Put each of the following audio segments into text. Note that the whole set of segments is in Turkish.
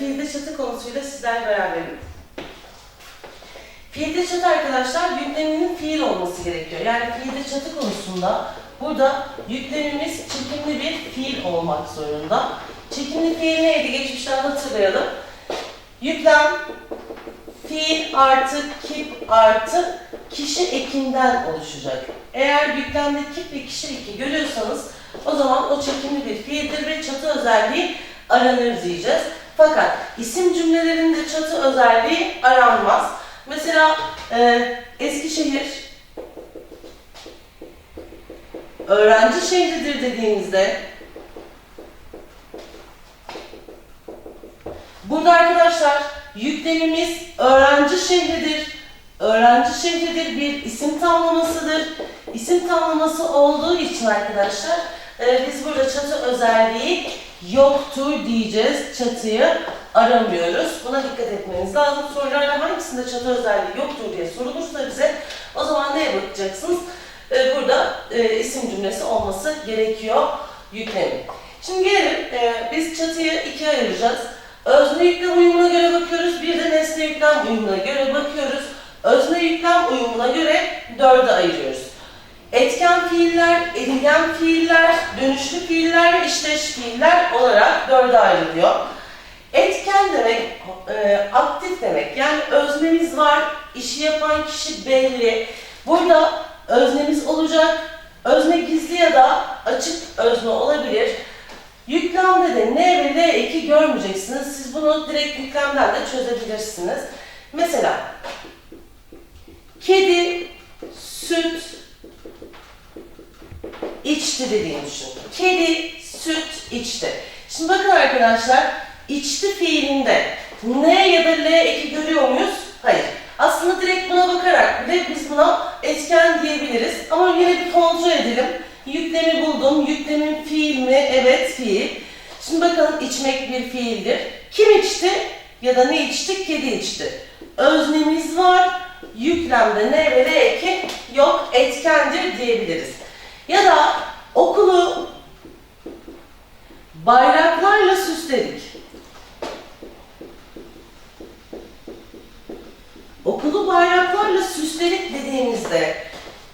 fiilde çatı konusuyla sizlerle beraberim. Fiilde çatı arkadaşlar yükleminin fiil olması gerekiyor. Yani fiilde çatı konusunda burada yüklemimiz çekimli bir fiil olmak zorunda. Çekimli fiil neydi? Geçmişten hatırlayalım. Yüklem, fiil artı kip artı kişi ekinden oluşacak. Eğer yüklemde kip ve kişi eki görüyorsanız o zaman o çekimli bir fiildir ve çatı özelliği aranır diyeceğiz. Fakat isim cümlelerinde çatı özelliği aranmaz. Mesela e, Eskişehir öğrenci şehridir dediğimizde burada arkadaşlar yüklemimiz öğrenci şehridir. Öğrenci şehridir bir isim tamlamasıdır. İsim tamlaması olduğu için arkadaşlar e, biz burada çatı özelliği yoktur diyeceğiz. Çatıyı aramıyoruz. Buna dikkat etmeniz lazım. Sorularda hangisinde çatı özelliği yoktur diye sorulursa bize o zaman neye bakacaksınız? E, burada e, isim cümlesi olması gerekiyor yüklemin. Şimdi gelelim e, biz çatıyı ikiye ayıracağız. Özne yüklem uyumuna göre bakıyoruz. Bir de nesne yüklem uyumuna göre bakıyoruz. Özne yüklem uyumuna göre dörde ayırıyoruz. Etken fiiller, edilgen fiiller, dönüşlü fiiller ve işleş fiiller olarak dörde ayrılıyor. Etken demek, e, aktif demek. Yani öznemiz var, işi yapan kişi belli. Burada öznemiz olacak. Özne gizli ya da açık özne olabilir. Yüklemde de N ve L eki görmeyeceksiniz. Siz bunu direkt yüklemden de çözebilirsiniz. Mesela kedi süt içti dediğini düşünün. Kedi süt içti. Şimdi bakın arkadaşlar, içti fiilinde N ya da L eki görüyor muyuz? Hayır. Aslında direkt buna bakarak bile biz buna etken diyebiliriz. Ama yine bir kontrol edelim. Yüklemi buldum. Yüklemin fiil mi? Evet fiil. Şimdi bakın içmek bir fiildir. Kim içti? Ya da ne içti? Kedi içti. Öznemiz var. Yüklemde ne ve L eki yok. Etkendir diyebiliriz. Ya da okulu bayraklarla süsledik. Okulu bayraklarla süsledik dediğimizde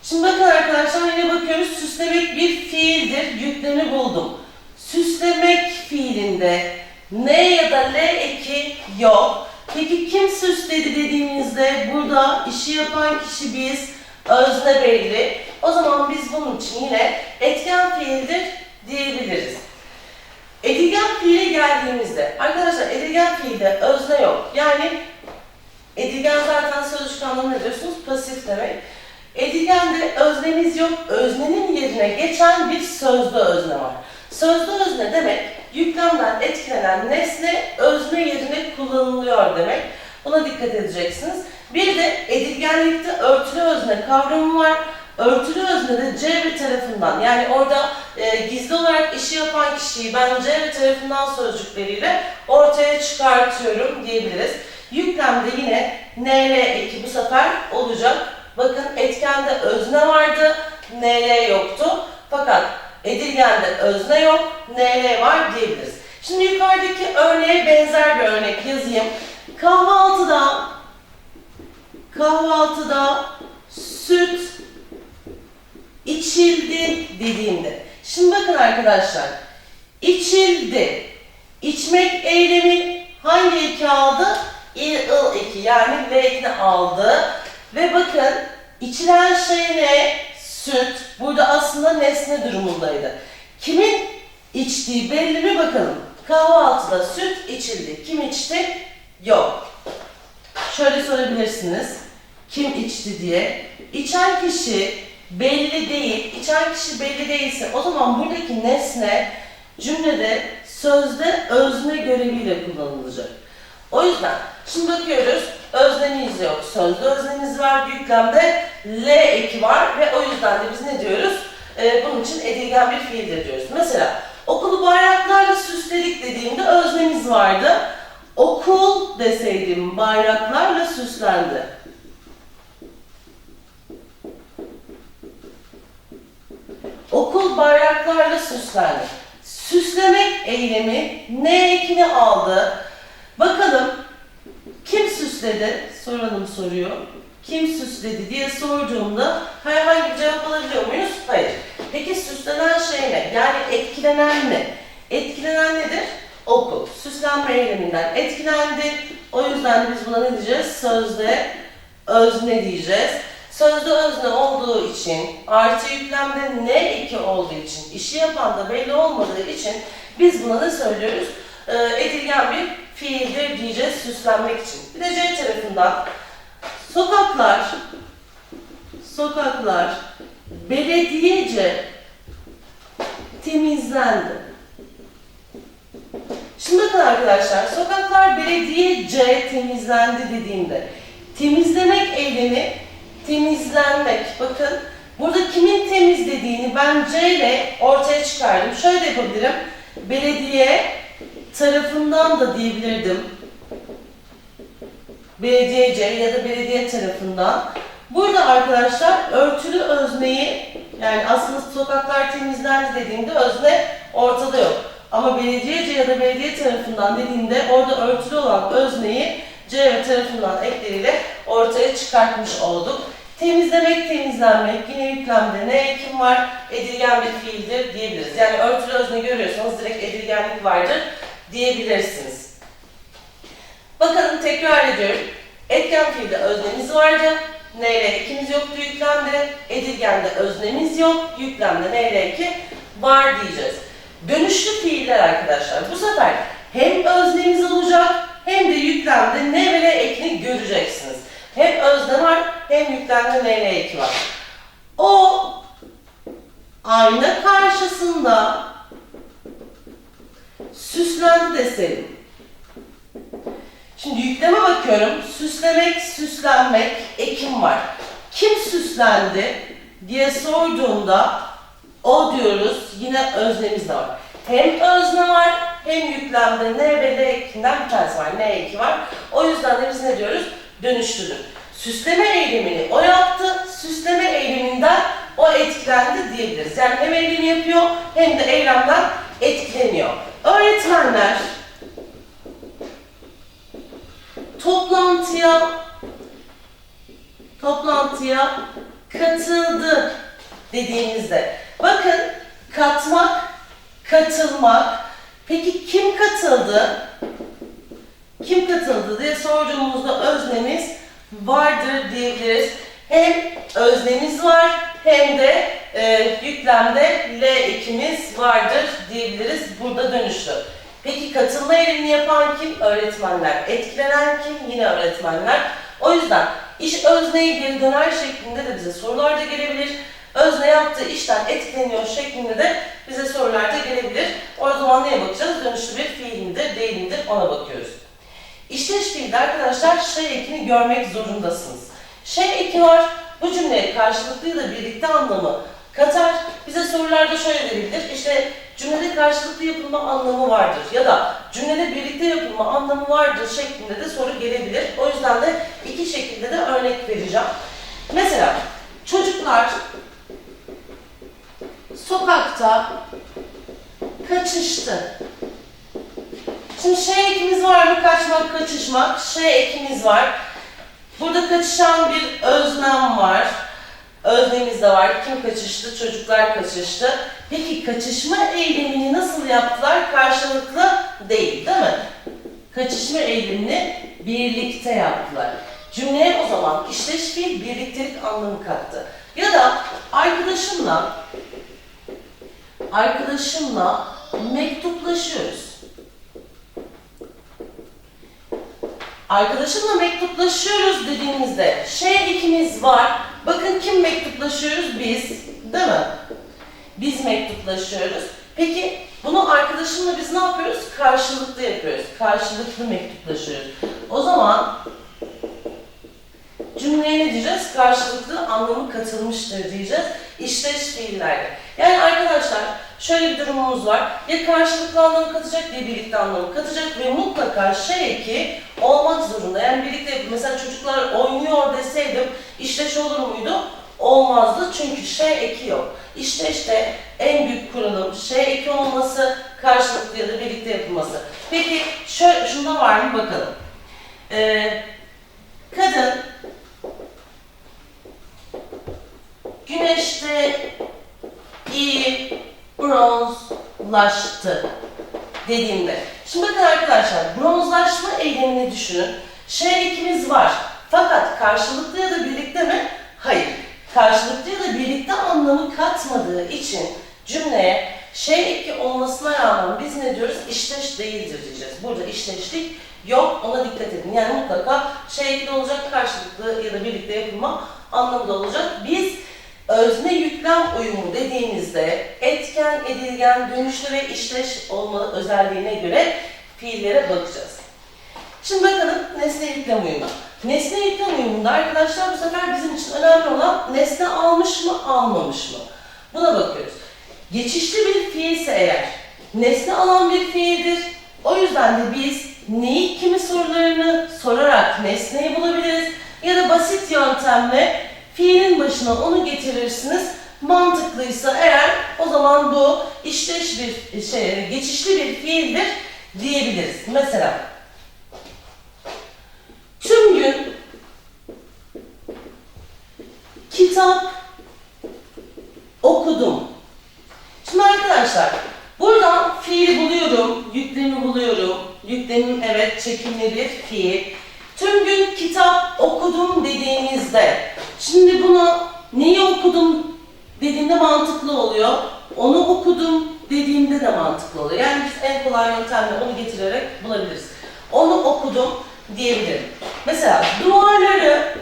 Şimdi bakın arkadaşlar yine bakıyoruz süslemek bir fiildir. Yüklemi buldum. Süslemek fiilinde ne ya da l eki yok. Peki kim süsledi dediğimizde burada işi yapan kişi biz özne belli. O zaman biz bunun için yine etken fiildir diyebiliriz. Edilgen fiile geldiğimizde arkadaşlar edilgen fiilde özne yok. Yani edilgen zaten sözcük anlamı ne diyorsunuz? Pasif demek. Edilgende öznemiz yok. Öznenin yerine geçen bir sözlü özne var. Sözlü özne demek yüklemden etkilenen nesne özne yerine kullanılıyor demek. Buna dikkat edeceksiniz. Bir de edilgenlikte örtülü özne kavramı var. Örtülü özne de C tarafından yani orada e, gizli olarak işi yapan kişiyi ben C tarafından sözcükleriyle ortaya çıkartıyorum diyebiliriz. Yüklemde yine NL eki bu sefer olacak. Bakın etkende özne vardı, NL yoktu. Fakat edilgende özne yok, NL var diyebiliriz. Şimdi yukarıdaki örneğe benzer bir örnek yazayım. Kahvaltıda kahvaltıda süt içildi dediğimde. Şimdi bakın arkadaşlar. içildi. İçmek eylemi hangi eki aldı? İ, ıl eki yani L ekini aldı. Ve bakın içilen şey ne? Süt. Burada aslında nesne durumundaydı. Kimin içtiği belli mi bakalım. Kahvaltıda süt içildi. Kim içti? Yok. Şöyle sorabilirsiniz. Kim içti diye. İçen kişi belli değil. İçen kişi belli değilse o zaman buradaki nesne cümlede sözde özne göreviyle kullanılacak. O yüzden şimdi bakıyoruz öznemiz yok. Sözlü öznemiz var. Yüklemde L eki var ve o yüzden de biz ne diyoruz? Ee, bunun için edilgen bir fiildir diyoruz. Mesela okulu bayraklarla süsledik dediğimde öznemiz vardı. Okul deseydim bayraklarla süslendi. Okul bayraklarla süslendi. Süslemek eylemi ne ekini aldı? Bakalım kim süsledi? Soralım soruyor. Kim süsledi diye sorduğumda herhangi bir cevap alabiliyor muyuz? Hayır. Peki süslenen şey ne? Yani etkilenen ne? Etkilenen nedir? Okul. Süslenme eyleminden etkilendi. O yüzden biz buna ne diyeceğiz? Sözde özne diyeceğiz. Sözde özne olduğu için, artı yüklemde ne eki olduğu için, işi yapan da belli olmadığı için biz buna ne söylüyoruz? Ee, edilgen bir fiildir diyeceğiz süslenmek için. Bir de C tarafından sokaklar, sokaklar belediyece temizlendi. Şimdi bakın arkadaşlar, sokaklar belediyece temizlendi dediğimde temizlemek eylemi temizlenmek. Bakın burada kimin temizlediğini ben C ile ortaya çıkardım. Şöyle yapabilirim. Belediye tarafından da diyebilirdim. Belediyece ya da belediye tarafından. Burada arkadaşlar örtülü özneyi yani aslında sokaklar temizlendi dediğimde özne ortada yok. Ama belediyece ya da belediye tarafından dediğimde orada örtülü olan özneyi C tarafından ekleriyle ortaya çıkartmış olduk. Temizlemek, temizlenmek, yine yüklemde ne ekim var? Edilgen bir fiildir diyebiliriz. Yani örtülü özne görüyorsanız direkt edilgenlik vardır diyebilirsiniz. Bakalım tekrar ediyorum. Etken fiilde öznemiz vardı. Ne ile ekimiz yoktu yüklemde. Edilgende öznemiz yok. Yüklemde ne ile eki var diyeceğiz. Dönüşlü fiiller arkadaşlar. Bu sefer hem öznemiz olacak hem de yüklemde ne ve ne ekini göreceksiniz. Hem özne var hem yüklemde ne ile eki var. O ayna karşısında süslendi deseydim. Şimdi yükleme bakıyorum. Süslemek, süslenmek, ekim var. Kim süslendi diye sorduğumda o diyoruz. Yine öznemiz de var. Hem özne var hem yüklemde ne ve ne ekinden bir tanesi var. Ne eki var. O yüzden de biz ne diyoruz? Dönüştürür. Süsleme eylemini o yaptı. Süsleme eyleminden o etkilendi diyebiliriz. Yani hem eylemi yapıyor hem de eylemden etkileniyor. Öğretmenler toplantıya toplantıya katıldı dediğimizde bakın katmak, katılmak. Peki kim katıldı? Kim katıldı diye sorduğumuzda öznemiz vardır diyebiliriz. Hem öznemiz var hem de e, yüklemde L ekimiz vardır diyebiliriz. Burada dönüştü. Peki katılma eylemini yapan kim? Öğretmenler. Etkilenen kim? Yine öğretmenler. O yüzden iş özneye geri döner şeklinde de bize sorular da gelebilir. Özne yaptığı işten etkileniyor şeklinde de bize sorular da gelebilir. O zaman neye bakacağız? Dönüşlü bir fiil midir, değil midir ona bakıyoruz. İşleş fiilde arkadaşlar şey ekini görmek zorundasınız. Şey eki var, bu cümleye karşılıklıyla birlikte anlamı katar. Bize sorularda şöyle verilir, işte cümlede karşılıklı yapılma anlamı vardır ya da cümlede birlikte yapılma anlamı vardır şeklinde de soru gelebilir. O yüzden de iki şekilde de örnek vereceğim. Mesela çocuklar sokakta kaçıştı. Şimdi şey ekimiz var mı? Kaçmak, kaçışmak. Şey ekimiz var. Burada kaçışan bir öznem var. Öznemiz de var. Kim kaçıştı? Çocuklar kaçıştı. Peki kaçışma eylemini nasıl yaptılar? Karşılıklı değil, değil mi? Kaçışma eylemini birlikte yaptılar. Cümleye o zaman işleş fiil birliktelik anlamı kattı. Ya da arkadaşımla arkadaşımla mektuplaşıyoruz. Arkadaşımla mektuplaşıyoruz dediğimizde şey ikimiz var. Bakın kim mektuplaşıyoruz? Biz. Değil mi? Biz mektuplaşıyoruz. Peki bunu arkadaşımla biz ne yapıyoruz? Karşılıklı yapıyoruz. Karşılıklı mektuplaşıyoruz. O zaman cümleye ne diyeceğiz? Karşılıklı anlamı katılmıştır diyeceğiz. İşleş fiillerde. Yani arkadaşlar şöyle bir durumumuz var. Ya karşılıklı anlamı katacak ya birlikte anlamı katacak ve mutlaka şey eki olmak zorunda. Yani birlikte. Mesela çocuklar oynuyor deseydim işleş olur muydu? Olmazdı çünkü şey eki yok. İşte işte en büyük kuralım şey eki olması, karşılıklı ya da birlikte yapılması. Peki şöyle, şunda var mı bakalım. Ee, kadın güneşte iyi bronzlaştı dediğimde. Şimdi bakın arkadaşlar bronzlaşma eylemini düşünün. Şey ekimiz var. Fakat karşılıklı ya da birlikte mi? Hayır. Karşılıklı ya da birlikte anlamı katmadığı için cümleye şey eki olmasına rağmen biz ne diyoruz? İşteş değildir diyeceğiz. Burada işteşlik yok ona dikkat edin. Yani mutlaka şey eki olacak karşılıklı ya da birlikte yapılma anlamı da olacak. Biz özne yüklem uyumu dediğimizde etken, edilgen, dönüşlü ve işleş olma özelliğine göre fiillere bakacağız. Şimdi bakalım nesne yüklem uyumu. Nesne yüklem uyumunda arkadaşlar bu sefer bizim için önemli olan nesne almış mı almamış mı? Buna bakıyoruz. Geçişli bir fiilse eğer nesne alan bir fiildir. O yüzden de biz neyi kimi sorularını sorarak nesneyi bulabiliriz ya da basit yöntemle fiilin başına onu getirirsiniz. Mantıklıysa eğer o zaman bu işleş bir şey, geçişli bir fiildir diyebiliriz. Mesela tüm gün kitap okudum. Şimdi arkadaşlar buradan fiil buluyorum, yüklemi buluyorum. Yüklemim evet çekimli bir fiil. Tüm gün kitap okudum dediğimizde şimdi bunu neyi okudum dediğimde mantıklı oluyor. Onu okudum dediğimde de mantıklı oluyor. Yani biz en kolay yöntemle onu getirerek bulabiliriz. Onu okudum diyebilirim. Mesela duvarları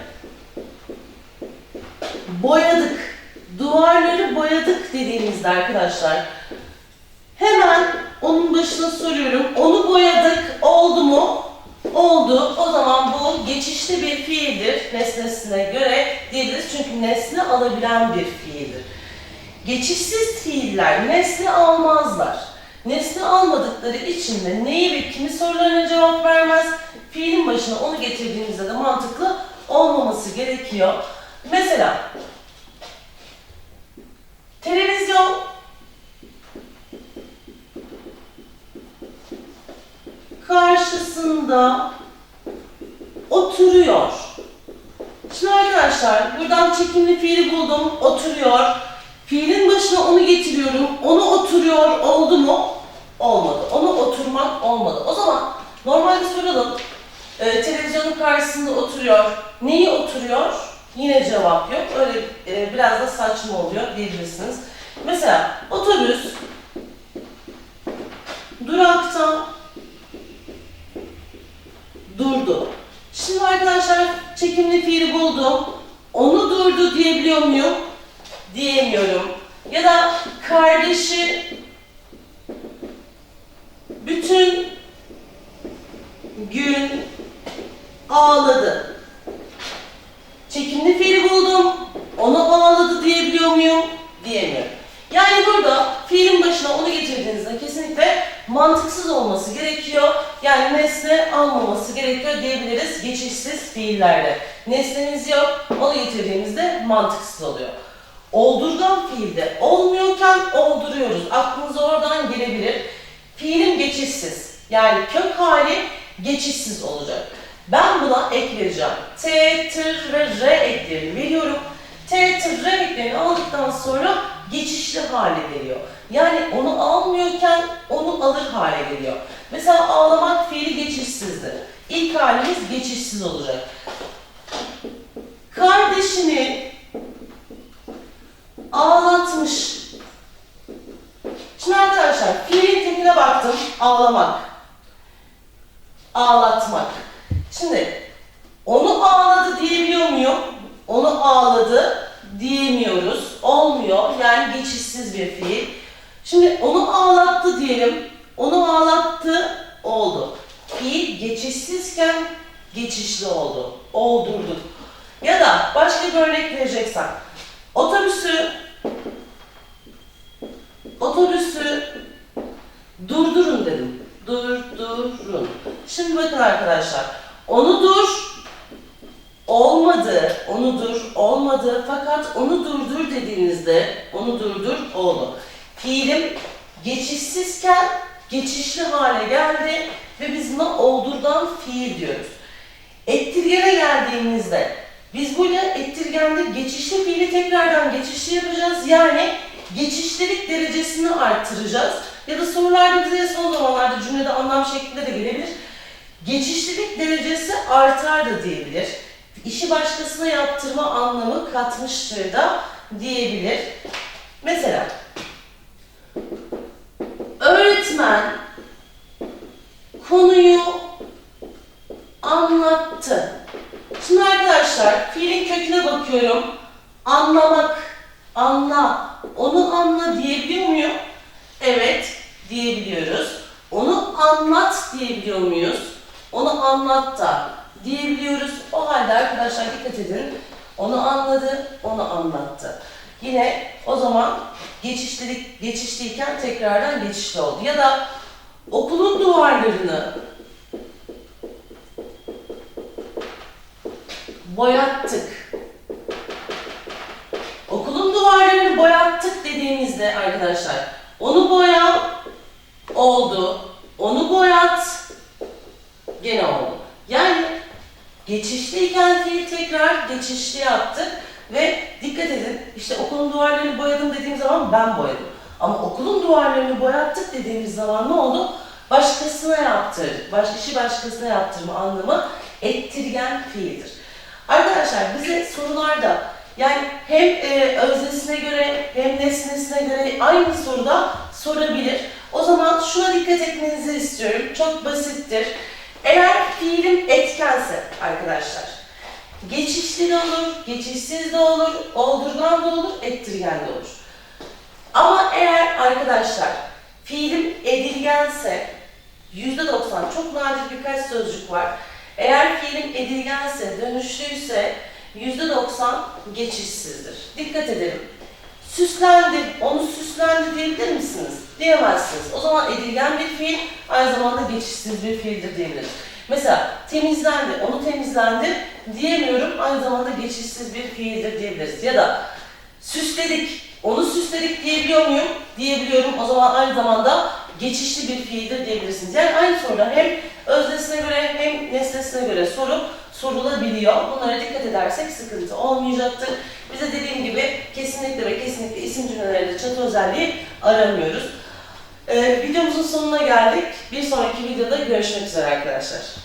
boyadık. Duvarları boyadık dediğimizde arkadaşlar hemen onun başına soruyorum. Onu boyadık oldu mu? Oldu. O zaman bu geçişli bir fiildir nesnesine göre diyebiliriz. Çünkü nesne alabilen bir fiildir. Geçişsiz fiiller nesne almazlar. Nesne almadıkları için de neyi ve kimi sorularına cevap vermez. Fiilin başına onu getirdiğimizde de mantıklı olmaması gerekiyor. Mesela televizyon karşısında oturuyor. Şimdi arkadaşlar buradan çekimli fiili buldum. Oturuyor. Fiilin başına onu getiriyorum. Onu oturuyor oldu mu? Olmadı. Onu oturmak olmadı. O zaman normalde soralım. Ee, televizyonun karşısında oturuyor. Neyi oturuyor? Yine cevap yok. Öyle e, biraz da saçma oluyor diyebilirsiniz. Mesela otobüs durakta durdu. Şimdi arkadaşlar çekimli fiili buldum. Onu durdu diyebiliyor muyum? Diyemiyorum. Ya da kardeşi bütün gün ağladı. Çekimli fiili buldum. Onu ağladı diyebiliyor muyum? Diyemiyorum. Yani burada fiilin başına onu getirdiğinizde kesinlikle mantıksız olması gerekiyor. Yani nesne almaması gerekiyor diyebiliriz geçişsiz fiillerde. Nesnemiz yok, onu getirdiğimizde mantıksız oluyor. Oldurgan fiilde olmuyorken olduruyoruz. Aklınıza oradan gelebilir. Fiilim geçişsiz. Yani kök hali geçişsiz olacak. Ben buna ek vereceğim. T, tır ve r eklerini veriyorum. T, tır, r eklerini aldıktan sonra geçişli hale geliyor. Yani onu almıyorken onu alır hale geliyor. Mesela ağlamak fiili geçişsizdir. İlk halimiz geçişsiz olacak. Kardeşini ağlatmış. Şimdi arkadaşlar fiilin tekine baktım. Ağlamak. Ağlatmak. Şimdi onu ağladı diyebiliyor muyum? Onu ağladı diyemiyoruz. Olmuyor. Yani geçişsiz bir fiil. Şimdi onu ağlattı diyelim. Onu ağlattı oldu. Fiil geçişsizken geçişli oldu. Oldurduk. Ya da başka bir örnek vereceksen. Otobüsü otobüsü durdurun dedim. Durdurun. Şimdi bakın arkadaşlar. Onu dur olmadı. Onu dur, olmadı fakat onu durdur dediğinizde onu durdur oldu. Fiilim geçişsizken geçişli hale geldi ve biz buna oldurdan fiil diyoruz. Ettirgene geldiğimizde biz burada ettirgende geçişli fiili tekrardan geçişli yapacağız. Yani geçişlilik derecesini artıracağız. Ya da sorularda bize son zamanlarda cümlede anlam şeklinde de gelebilir. Geçişlilik derecesi artar da diyebilir. İşi başkasına yaptırma anlamı katmıştır da diyebilir. Mesela öğretmen konuyu anlattı. Şimdi arkadaşlar fiilin köküne bakıyorum. Anlamak, anla, onu anla diyebiliyor muyum? Evet, diyebiliyoruz. Onu anlat diyebiliyor muyuz? Onu anlat da diyebiliyoruz. O halde arkadaşlar dikkat edin. Onu anladı, onu anlattı. Yine o zaman geçişlilik, geçişliyken tekrardan geçişli oldu. Ya da okulun duvarlarını boyattık. Okulun duvarlarını boyattık dediğimizde arkadaşlar onu boya oldu. Onu boyat gene oldu. Geçişliyken fiil tekrar geçişli yaptık ve dikkat edin işte okulun duvarlarını boyadım dediğim zaman ben boyadım. Ama okulun duvarlarını boyattık dediğimiz zaman ne oldu? Başkasına yaptırdık. Baş, işi başkasına yaptırma anlamı ettirgen fiildir. Arkadaşlar bize sorularda yani hem e, öznesine göre hem nesnesine göre aynı soruda sorabilir. O zaman şuna dikkat etmenizi istiyorum. Çok basittir. Eğer fiilim etkense arkadaşlar geçişli de olur, geçişsiz de olur, oldurgan da olur, ettirgen de olur. Ama eğer arkadaşlar fiilim edilgense %90 çok nadir birkaç sözcük var. Eğer fiilim edilgense, dönüşlüyse %90 geçişsizdir. Dikkat edelim. Süslendi, onu süslendi diyebilir misiniz? Diyemezsiniz. O zaman edilgen bir fiil, aynı zamanda geçişsiz bir fiildir diyebiliriz. Mesela temizlendi, onu temizlendi diyemiyorum, aynı zamanda geçişsiz bir fiildir diyebiliriz. Ya da süsledik, onu süsledik diyebiliyor muyum? Diyebiliyorum. O zaman aynı zamanda geçişli bir fiildir diyebilirsiniz. Yani aynı soruda hem öznesine göre hem nesnesine göre soru sorulabiliyor. Bunlara dikkat edersek sıkıntı olmayacaktır. Bize dediğim gibi kesinlikle ve kesinlikle isim cümlelerinde çatı özelliği aramıyoruz. Ee, videomuzun sonuna geldik. Bir sonraki videoda görüşmek üzere arkadaşlar.